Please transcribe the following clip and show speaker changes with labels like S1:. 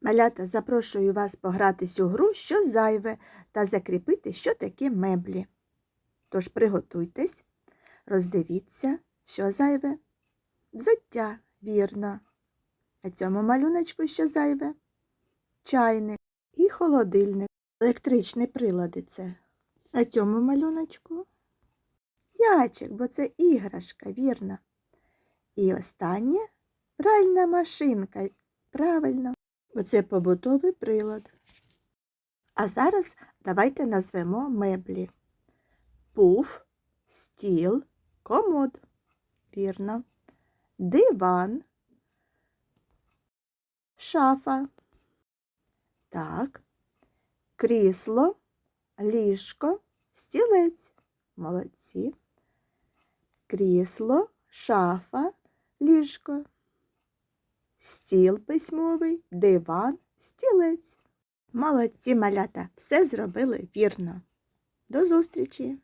S1: Малята, запрошую вас погратись у гру що зайве та закріпити, що таке меблі. Тож приготуйтесь, роздивіться, що зайве. Взуття, вірно. На цьому малюночку що зайве? Чайник і холодильник. Електричні прилади це. На цьому малюночку Ячик, бо це іграшка, вірно. І останнє пральна машинка. Правильно, бо це побутовий прилад. А зараз давайте назвемо меблі. Пуф, стіл, комод. Вірно. Диван, шафа. Так. Крісло, ліжко, стілець. Молодці. Крісло, шафа, ліжко. Стіл письмовий, диван, стілець. Молодці малята, все зробили вірно. До зустрічі!